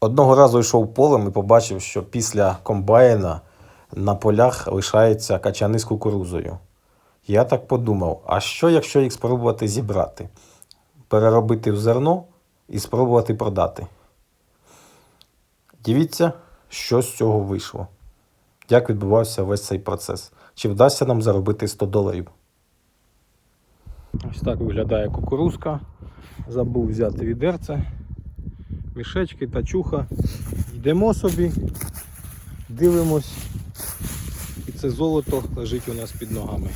Одного разу йшов полем і побачив, що після комбайна на полях лишаються качани з кукурузою. Я так подумав: а що, якщо їх спробувати зібрати, переробити в зерно і спробувати продати? Дивіться, що з цього вийшло. Як відбувався весь цей процес? Чи вдасться нам заробити 100 доларів? Ось так виглядає кукурузка. Забув взяти відерце, мішечки та чуха. Йдемо собі, дивимось. І це золото лежить у нас під ногами.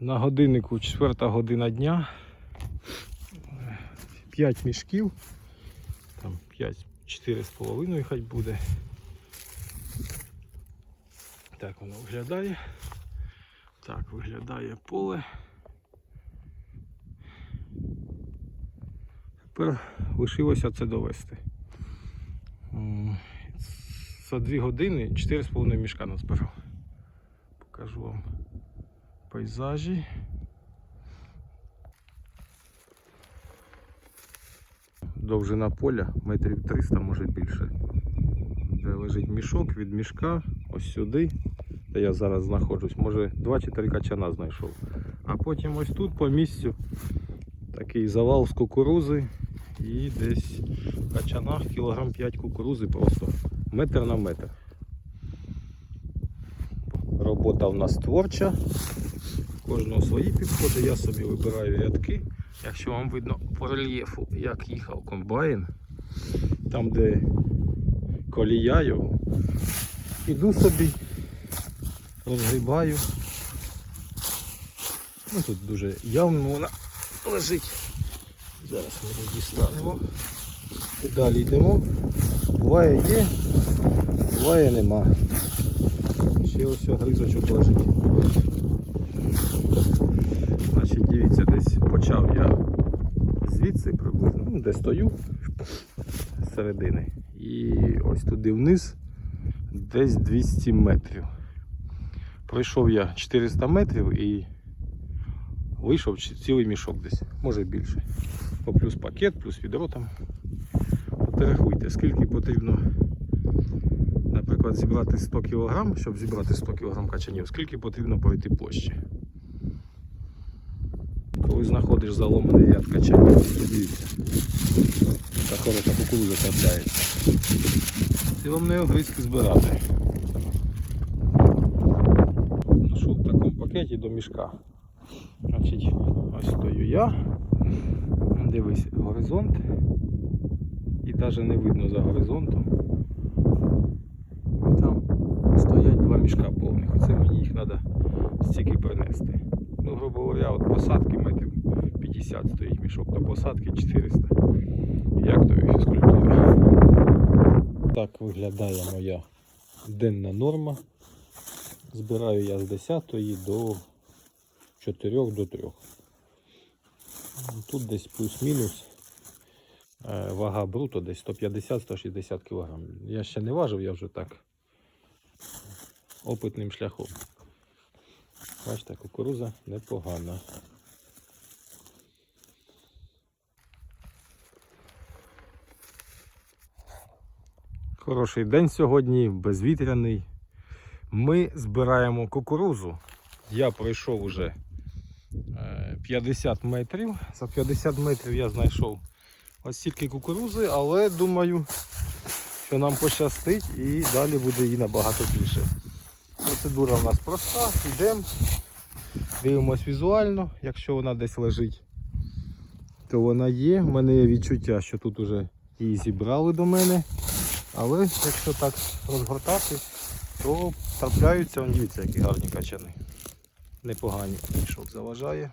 На годиннику 4 година дня. 5 мішків. Там 5, 4,5 хай буде. Так воно виглядає. Так виглядає поле. Тепер лишилося це довести. За 2 години 4,5 мішка назбирав. Покажу вам пейзажі. Довжина поля метрів 300, може більше. Де лежить мішок від мішка, ось сюди, де я зараз знаходжусь, може 2 чи 3 качана знайшов. А потім ось тут по місцю такий завал з кукурузи і десь в качанах кілограм 5 кукурузи просто метр на метр. Робота в нас творча. Кожного свої підходи, я собі вибираю рядки. Якщо вам видно по рельєфу, як їхав комбайн, там де колія його, іду собі, розгрібаю. Ну, тут дуже явно вона лежить. Зараз ми її дістанемо. І далі йдемо. Буває є, буває нема. Ще ось гризочок лежить. Значить, дивіться, десь почав я звідси приблизно, ну, де стою з середини. І ось туди вниз десь 200 метрів. Пройшов я 400 метрів і вийшов цілий мішок десь, може більше. По плюс пакет, плюс відро там. От рахуйте, скільки потрібно, наприклад, зібрати 100 кг, щоб зібрати 100 кг качанів, скільки потрібно пройти площі. Коли знаходиш заломаний ряд качанів, дивіться, та хороша кукуруза трапляється. І вам не огризки збирати. Ношу в такому пакеті до мішка. Значить, ось стою я. Дивись, горизонт. І навіть не видно за горизонтом. Там стоять два мішка повних. Оце мені їх треба стільки принести. Ну, грубо говоря, от посадки метрів 50 стоїть мішок, до посадки 400. Як то і фізкультура. Так виглядає моя денна норма. Збираю я з 10 до 4 до 3. Тут десь плюс-мінус. е, Вага бруто десь 150-160 кг. Я ще не важив, я вже так опитним шляхом. Бачите, кукуруза непогана. Хороший день сьогодні, безвітряний. Ми збираємо кукурузу. Я пройшов уже 50 метрів. За 50 метрів я знайшов ось стільки кукурузи, але думаю, що нам пощастить і далі буде її набагато більше. Процедура в нас проста, йдемо, дивимось візуально, якщо вона десь лежить, то вона є. У мене є відчуття, що тут вже її зібрали до мене. Але якщо так розгортати, то трапляються, дивіться, які гарні качани. Непогані. Мішок заважає.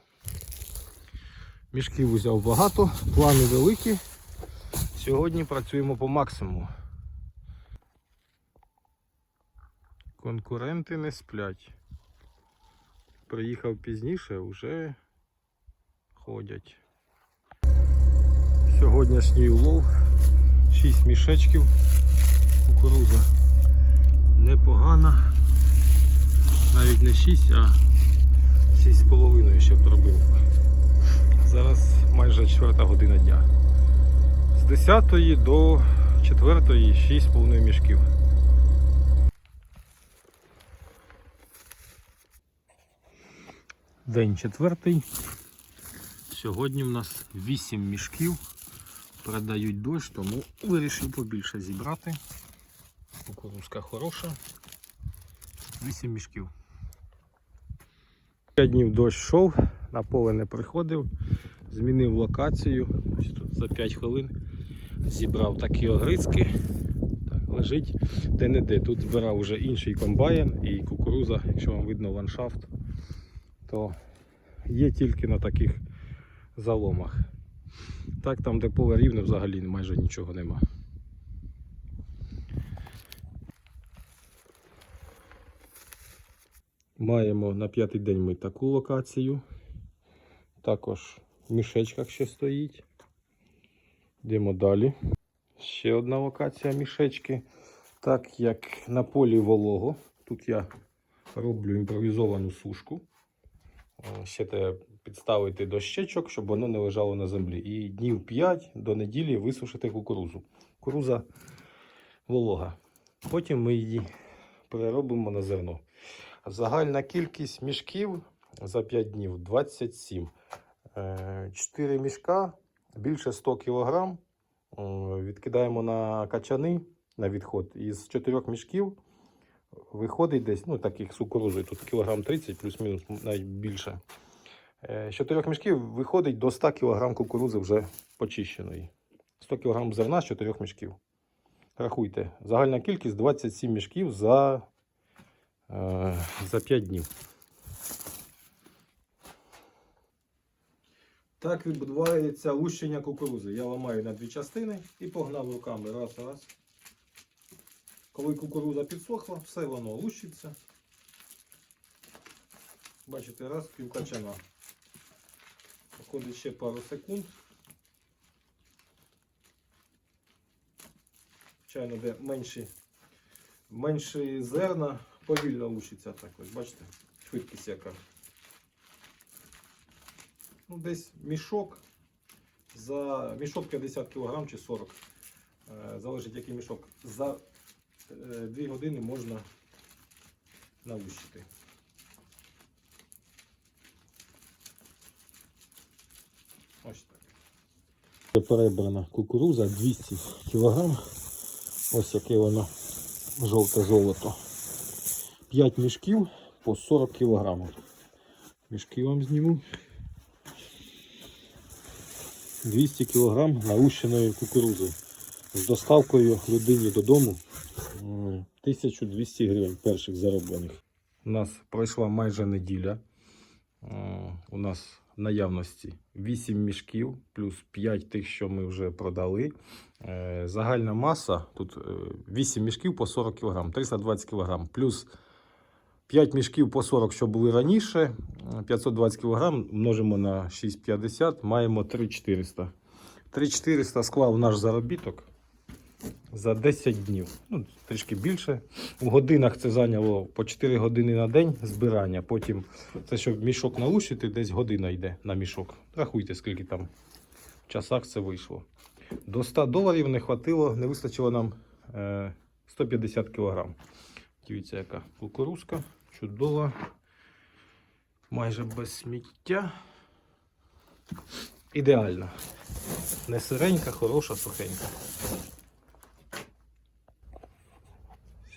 Мішків взяв багато, плани великі. Сьогодні працюємо по максимуму. Конкуренти не сплять. Приїхав пізніше, вже ходять. Сьогоднішній улов 6 мішечків. Кукуруза непогана. Навіть не 6, а 6,5 ще пробив. Зараз майже 4 година дня. З 10 до 4 6,5 мішків. День четвертий. Сьогодні в нас 8 мішків. Передають дощ, тому вирішив побільше зібрати. Кукурузка хороша. 8 мішків. 5 днів дощ йшов, на поле не приходив, змінив локацію. Ось тут за 5 хвилин зібрав такі огризки. Так, лежить де-не-де. Тут збирав вже інший комбайн і кукуруза, якщо вам видно ландшафт, то є тільки на таких заломах. Так, там, де поле рівне, взагалі майже нічого нема. Маємо на п'ятий день ми таку локацію. Також мішечках ще стоїть. Йдемо далі. Ще одна локація мішечки. Так як на полі волого, тут я роблю імпровізовану сушку. Е, Ще треба підставити дощечок, щоб воно не лежало на землі. І днів 5 до неділі висушити кукурузу. Кукуруза волога. Потім ми її переробимо на зерно. Загальна кількість мішків за 5 днів 27. 4 мішка більше 100 кг. Відкидаємо на качани на відход. Із 4 мішків виходить десь, ну таких з тут кілограм 30, плюс-мінус навіть більше. Е, З 4 мішків виходить до 100 кг кукурузи вже почищеної. 100 кг зерна з 4 мішків. Рахуйте, загальна кількість 27 мішків за е, за 5 днів. Так відбувається лущення кукурузи. Я ламаю на дві частини і погнав руками. Раз, раз. Коли кукуруза підсохла, все воно лущиться. Бачите, раз півкачана. Проходить ще пару секунд. Звичайно, де менші, менші зерна повільно лущиться так ось, бачите, швидкість яка. Ну, десь мішок за мішок 50 кг чи 40 е, залежить який мішок. За 2 години можна налущити. Ось так. Перебрана кукуруза 200 кг. Ось яке воно жовте золото. 5 мішків по 40 кг. Мішки вам зніму. 200 кг наущеної кукурузи. З доставкою людині додому 1200 гривень перших зароблених. У нас пройшла майже неділя. Е, У нас в наявності 8 мішків, плюс 5 тих, що ми вже продали. Е, Загальна маса тут е, 8 мішків по 40 кг, 320 кг, плюс 5 мішків по 40, що були раніше, е, 520 кг, множимо на 6,50, маємо 3400. 3400 склав наш заробіток за 10 днів. Ну, трішки більше. У годинах це зайняло по 4 години на день збирання. Потім це, щоб мішок налущити, десь година йде на мішок. Рахуйте, скільки там в часах це вийшло. До 100 доларів не хватило, не вистачило нам е, 150 кг. Дивіться, яка кукурузка, чудова, майже без сміття. Ідеальна. Не сиренька, хороша, сухенька.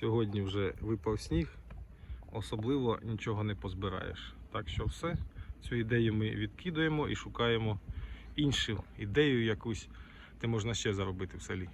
Сьогодні вже випав сніг, особливо нічого не позбираєш. Так що все, цю ідею ми відкидаємо і шукаємо іншу ідею якусь, де можна ще заробити в селі.